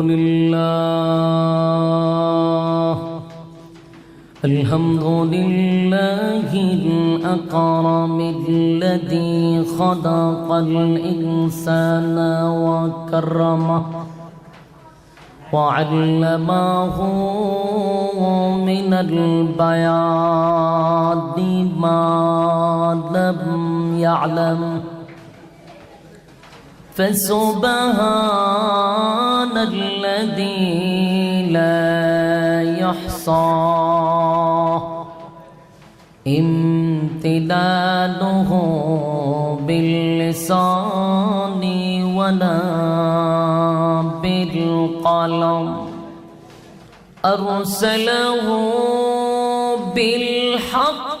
لله. الحمد لله الأكرم الذي خلق الإنسان وكرمه وعلمه من البيان ما لم يعلم. فسبحان الذي لا يحصى امتداده باللسان ولا بالقلم. أرسله بالحق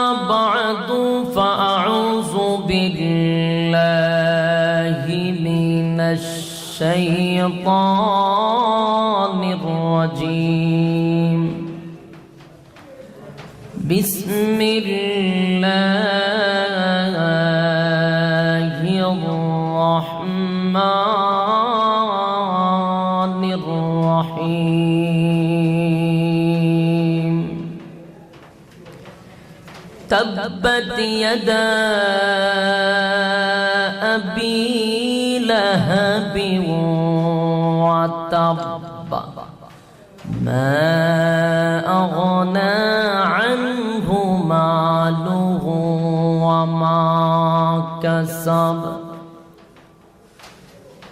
الشيطان الرجيم. بسم الله الرحمن الرحيم. تبت يدا لهب وتب ما أغنى عنه ماله وما كسب.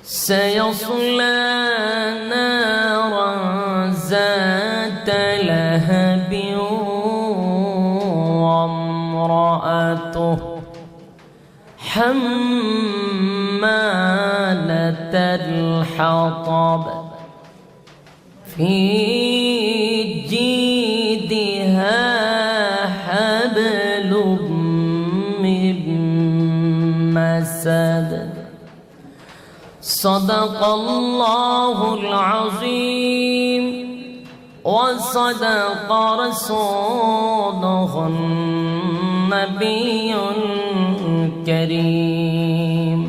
سيصلى نارا ذات لهب وامرأته حمالة الحطب في جيدها حبل من مسد. صدق الله العظيم وصدق رسوله النبي الكريم.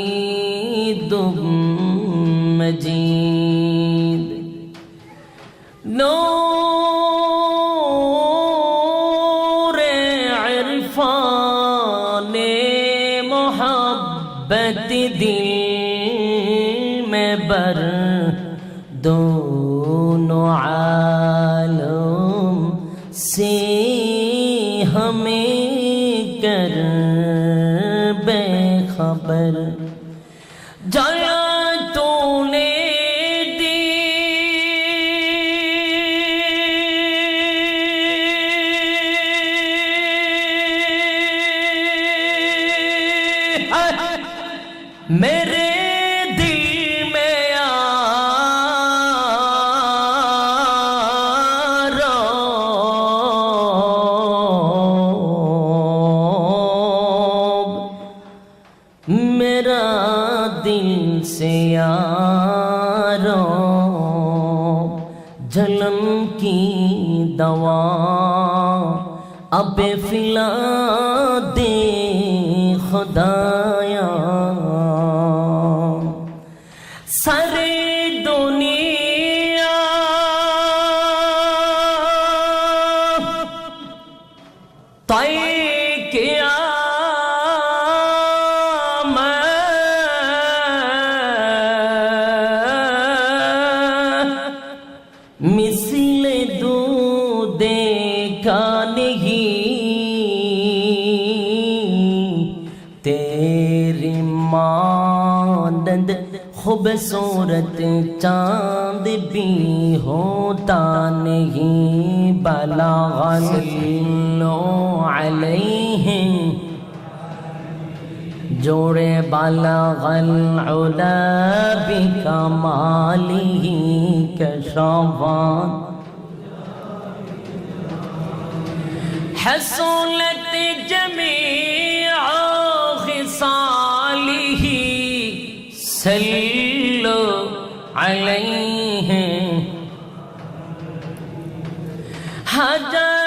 बर दोनों अब फिला दे खुदाया सारे खूबसूरत चांद भी होता नहीं, बला गलो अलैहि। জোরে বালাগল উলাবি কামালিহি কশবান হাসুলত জমিল عليه حجر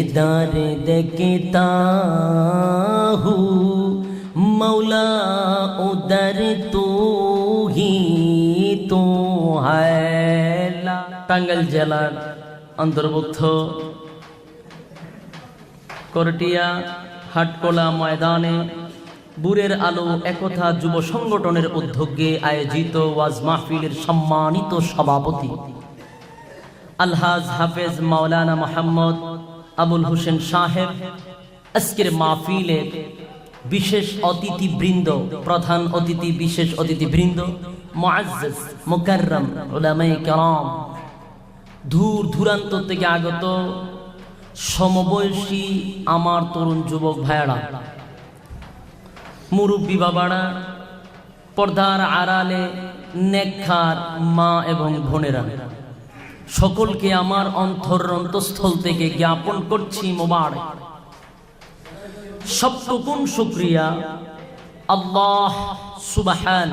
जेदार देखता हूँ मौला उधर तू ही तो है টাঙ্গাইল জেলার অন্তর্ভুক্ত করটিয়া হাটকোলা ময়দানে বুরের আলো একথা যুব সংগঠনের উদ্যোগে আয়োজিত ওয়াজ মাহফিলের সম্মানিত সভাপতি আলহাজ হাফেজ মাওলানা মোহাম্মদ আবুল হোসেন সাহেব, আজকের মাহফিলের বিশেষ অতিথি বৃন্দ প্রধান অতিথি, বিশেষ অতিথি বৃন্দ দূর দূরান্ত থেকে আগত সমবয়সী আমার তরুণ যুবক ভাইয়ারা, মুরব্বী বাবারা, পর্দার আড়ালে নেকখার মা এবং বোনেরা। সকলকে আমার অন্তর অন্তঃস্থল থেকে জ্ঞাপন করছি মোবার সপ্তগুণ শুক্রিয়া। আল্লাহ সুবাহান,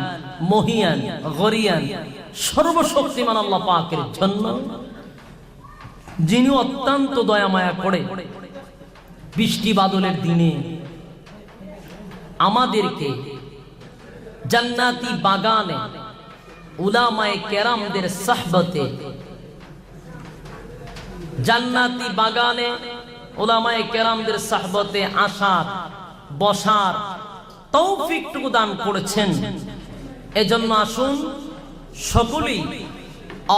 মহিয়ান, গরিয়ান, সর্বশক্তিমান আল্লাহ পাকের জন্য, যিনি অত্যন্ত দয়া মায়া করে বৃষ্টি বাদলের দিনে আমাদেরকে জান্নাতি বাগানে উলামায়ে কেরামদের সাহবতে জান্নাতি বাগানে ওলামায়ে কেরামদের সাহবতে আসার, বসার তৌফিকটুকু দান করেছেন। এজন্য আসুন সকলেই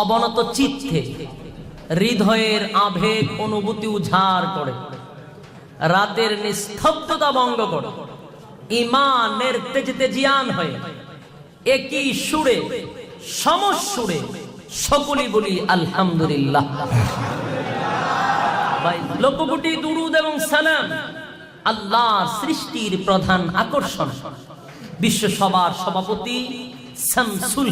অবনত চিত্তে হৃদয়ের আবেগ অনুভূতি উঝাড় করে, রাতের নিস্তব্ধতা ভঙ্গ করে ইমানের তেজে তেজিয়ান হয়ে, একই সুরে, সমসুরে সকলেই বলি আলহামদুলিল্লাহ। লক্ষ দুরুদ এবং সালাম আল্লাহ সৃষ্টির প্রধান আকর্ষণ। বিশ্ব সভার সভাপতি শামসুল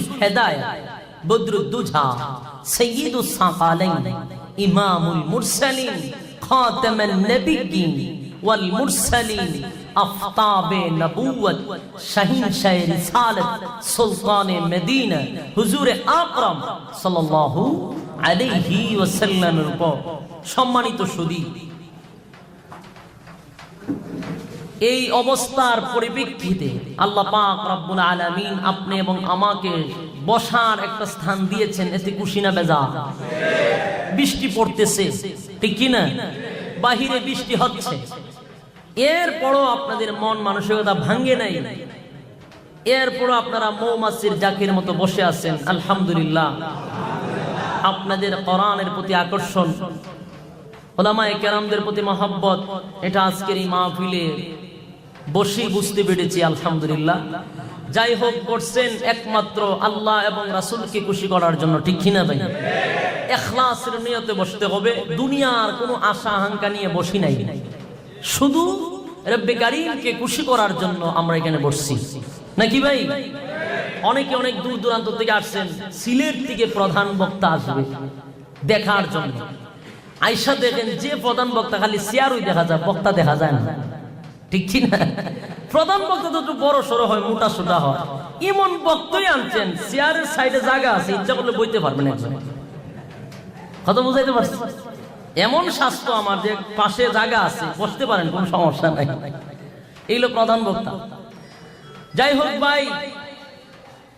সুলতানে হুজুরে আকরাম সাল্লাল্লাহু আলাইহি ওয়াসাল্লামের উপর সম্মানিত সুদী। এই অবস্থার পরিপ্রেক্ষিতে আল্লাহ পাক রব্বুল আলামিন আপনি এবং আমাকে বসার একটা স্থান দিয়েছেন। এতে খুশি না বেজা? বৃষ্টি পড়তেছে। ঠিক কি না? বাহিরে বৃষ্টি হচ্ছে। এরপরও আপনাদের মন মানসিকতা ভাঙ্গে নাই। এরপরও আপনারা মৌমাছির জাকির মতো বসে আছেন। আলহামদুলিল্লাহ। আপনাদের কোরআনের প্রতি আকর্ষণ। ওলামায়ে কেরামদের প্রতি মহব্বত, এটা আজকের এই মাহফিলে বসে বুঝতে পেরেছি, আলহামদুলিল্লাহ। যাই হোক, করছেন একমাত্র আল্লাহ এবং রাসূলকে খুশি করার জন্য, ঠিক কিনা ভাই? এখলাসের নিয়তে বসতে হবে, দুনিয়ার কোনো আশা আকাঙ্ক্ষা নিয়ে বসি নাই। শুধু রব্বে কারীমকে খুশি করার জন্য আমরা এখানে বসছি। নাকি ভাই? অনেকে অনেক দূর দূরান্ত থেকে আসছেন, সিলেট থেকে প্রধান বক্তা আসবে দেখার জন্য। আইসা দেখেন, যে প্রধান বক্তা খালি চেয়ারই দেখা যায়, বক্তা দেখা যায় না। ঠিক কি না? প্রধান বক্তা তো একটু বড় সড়ো হয়, মোটা সোটা হয়। এমন বক্তই আনছেন চেয়ারের সাইডে জায়গা আছে, ইচ্ছা করলে বইতে পারবেন একজন। কথা বুঝাইতে পারছি? এমন স্বাস্থ্য আমার যে পাশে জায়গা আছে, বসতে পারেন, কোনো সমস্যা নাই। এই হলো প্রধান বক্তা। যাই হোক ভাই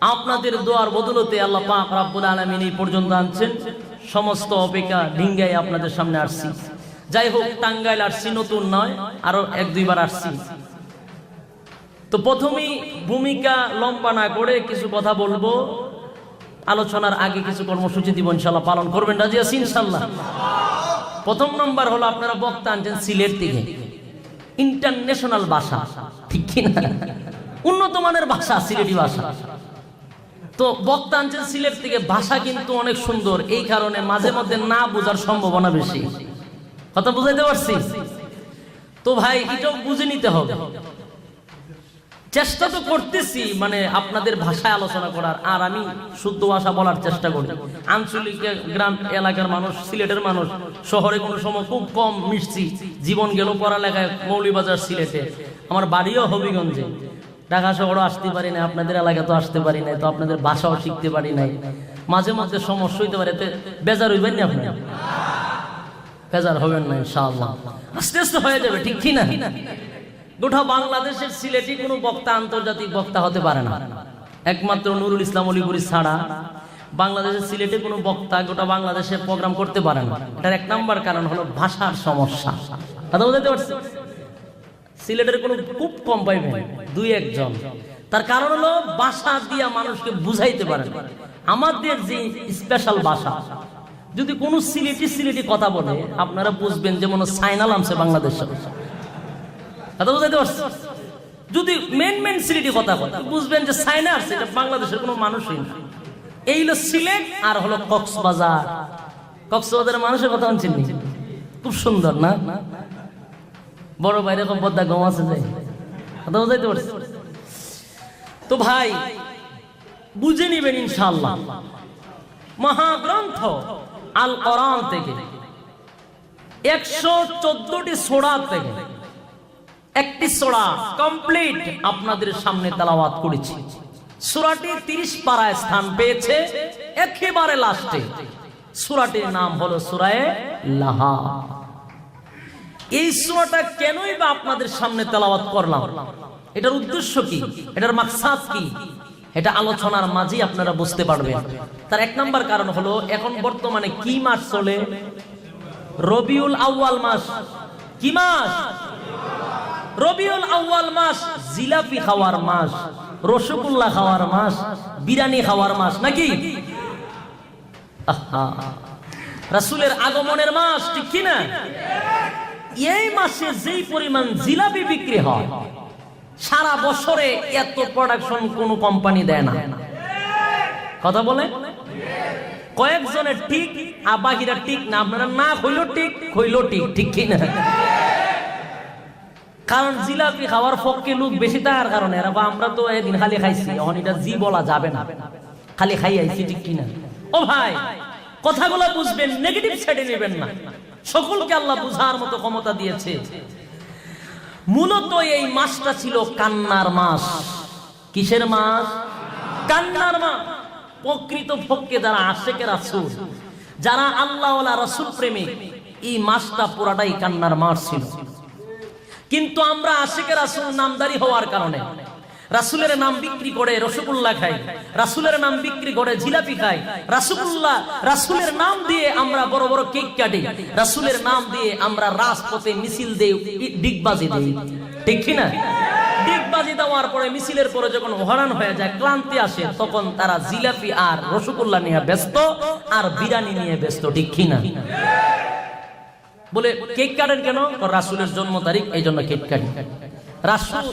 আপনাদের দোয়ার বদলতে আল্লাহ পাক রাব্বুল আলামিন এই পর্যন্ত আনছেন। সমস্ত অপেক্ষা ডিঙ্গাই আপনাদের সামনে আসছি। যাই হোক, টাঙ্গাইল আসছি, নতুন নয়, আরও এক দুইবার আসছি। তো প্রথমেই ভূমিকা লম্বা না করে কিছু কথা বলব। আলোচনার আগে কিছু কর্মসূচি দিব ইনশাল্লাহ পালন করবেন। রাজি আছি ইনশাল্লাহ প্রথম নম্বর হলো আপনারা বক্তা আনছেন সিলেট থেকে। ইন্টারন্যাশনাল ভাষা। ঠিক কিনা? উন্নত মানের ভাষা, সিলেটি ভাষা। তো বক্তা আনছেন সিলেট থেকে ভাষা কিন্তু অনেক সুন্দর। এই কারণে মাঝে মধ্যে না বোঝার সম্ভাবনা বেশি। কথা বুঝাইতে পারছি? তো ভাই, এটাও বুঝে নিতে হবে। চেষ্টা তো করতেছি মানে আপনাদের ভাষায় আলোচনা করার। আর আমি শুদ্ধ ভাষা বলার চেষ্টা করি। আঞ্চলিক গ্রাম এলাকার মানুষ, সিলেটের মানুষ, শহরে কোনো সময় খুব কম মিশছি। জীবন গেল পড়ালেখায় মৌলিবাজার সিলেটে। আমার বাড়িও হবিগঞ্জে। ঢাকা শহরও আসতে পারি না আপনাদের এলাকা তো আসতে পারি নাই, তো আপনাদের ভাষাও শিখতে পারি নাই। মাঝে মধ্যে সমস্যা হইতে পারে বেজার হইবেন না আপনি? বেজার হবেন না, ইনশাআল্লাহ। আস্তে আস্তে হয়ে যাবে, ঠিক কি না? গোটা বাংলাদেশের সিলেটি কোনো বক্তা, আন্তর্জাতিক বক্তা হতে পারে না। একমাত্র নুরুল ইসলাম অলিপুরি ছাড়া বাংলাদেশের সিলেটে কোনো বক্তা গোটা বাংলাদেশে প্রোগ্রাম করতে পারে না। এটার এক নাম্বার কারণ হলো ভাষার সমস্যা। কথা বুঝতে পারছি সিলেটের কোনো খুব কম পাইবেন দুই একজন। তার কারণ হলো ভাষা দিয়া মানুষকে বুঝাইতে পারে আমাদের যে স্পেশাল ভাষা যদি কোনো সিলেটি সিলেটি কথা বলে, আপনারা বুঝবেন যেমন সাইনাল আমছে বাংলাদেশে। কথা বুঝাইতে পারছি যদি মেন মেন সিলেটি কথা বলে, বুঝবেন যে সাইনার সেটা বাংলাদেশের কোনো মানুষই না। এই হলো সিলেট আর হলো কক্সবাজার। কক্সবাজারের মানুষের কথা আনছেন খুব সুন্দর না? বড় বাইরে কম পদ্মা গম আছে তো ভাই, বুঝে নিবেন ইনশাল্লাহ মহাগ্রন্থ আল কোরআন থেকে একশো চোদ্দটি সোড়া থেকে একটি সোড়া কমপ্লিট আপনাদের সামনে তালাওয়াত করেছি। সুরাটি তিরিশ পাড়ায় স্থান পেয়েছে, একেবারে লাস্টে। সুরাটির নাম হলো সুরায় লাহা। এই সুরাটা কেনই বা আপনাদের সামনে তেলাওয়াত করলাম? এটার উদ্দেশ্য কি? এটার মাকসাদ কি? এটা আলোচনার মাঝেই আপনারা বুঝতে পারবেন। তার এক নাম্বার কারণ হলো, এখন বর্তমানে কি মাস চলে? রবিউল আউয়াল মাস। কি মাস? রবিউল আউয়াল মাস, জিলাপি খাওয়ার মাস, রসগোল্লা খাওয়ার মাস, বিরিয়ানি খাওয়ার মাস, নাকি? আহা! রাসূলের আগমনের মাস, ঠিক কি না এই মাসে যেই পরিমাণ জিলাপি বিক্রি হয়, সারা বছরে এত প্রোডাকশন কোনো কোম্পানি দেয় না। কথা বলে? কয়েকজনের ঠিক, আর বাকিরা ঠিক না। আপনারা না হইল ঠিক হইল ঠিক ঠিক কি না? কারণ জিলাপি খাওয়ার পক্ষে লোক বেশি তার কারণে। আমরা তো এদিন খালি খাইছি। এখন এটা জি বলা যাবে না। খালি খাই আইছি ঠিক কিনা ও ভাই, কথাগুলো বুঝবেন নেগেটিভ সাইডে নেবেন না। সকলকে আল্লাহ বুঝার মতো ক্ষমতা দিয়েছে। মূলত এই মাসটা ছিল কান্নার মাস। কিসের মাস? কান্নার মাস। প্রকৃত পক্ষে যারা আশেকের রাসূল, যারা আল্লাহ রসুল প্রেমিক, এই মাসটা পুরাটাই কান্নার মাস ছিল। কিন্তু আমরা আশেকের রাসূল নামদারি হওয়ার কারণে রাসূলের নাম বিক্রি করে রসগোল্লা খাই রাসূলের নাম বিক্রি করে জিলাপি খাই রাসূলুল্লাহ রাসূলের নাম দিয়ে আমরা বড় বড় কেক কাটি। রাসূলের নাম দিয়ে আমরা রাজপথে মিছিল দেই ডিগবাজি দেই। ঠিক কি না? ডিগবাজি দেওয়ার পরে মিছিলের পরে যখন হরান হয়ে যায়, ক্লান্তি আসে, তখন তারা জিলাপি আর রসগোল্লা নিয়ে ব্যস্ত আর বিরিয়ানি নিয়ে ব্যস্ত, ঠিক কি না? বলে, কেক কাটেন কেন? রাসূলের জন্ম তারিখ, এই জন্য কেক কাটি। রাসূল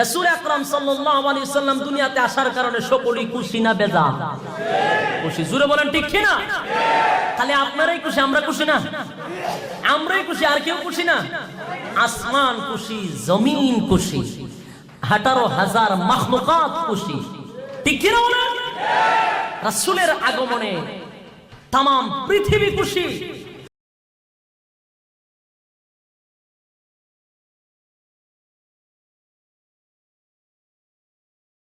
রাসূল আকরাম সাল্লাম দুনিয়াতে আসার কারণে সকলেই খুশি না বেজা খুশি। জুড়ে বলেন, ঠিক না? তাহলে আপনারাই খুশি, আমরা খুশি না? আমরাই খুশি, আর কেউ খুশি না? আসমান খুশি, জমিন খুশি আঠারো হাজার মাখলুকাত খুশি। ঠিক কি না বলেন? রাসূলের আগমনে তাম পৃথিবী খুশি।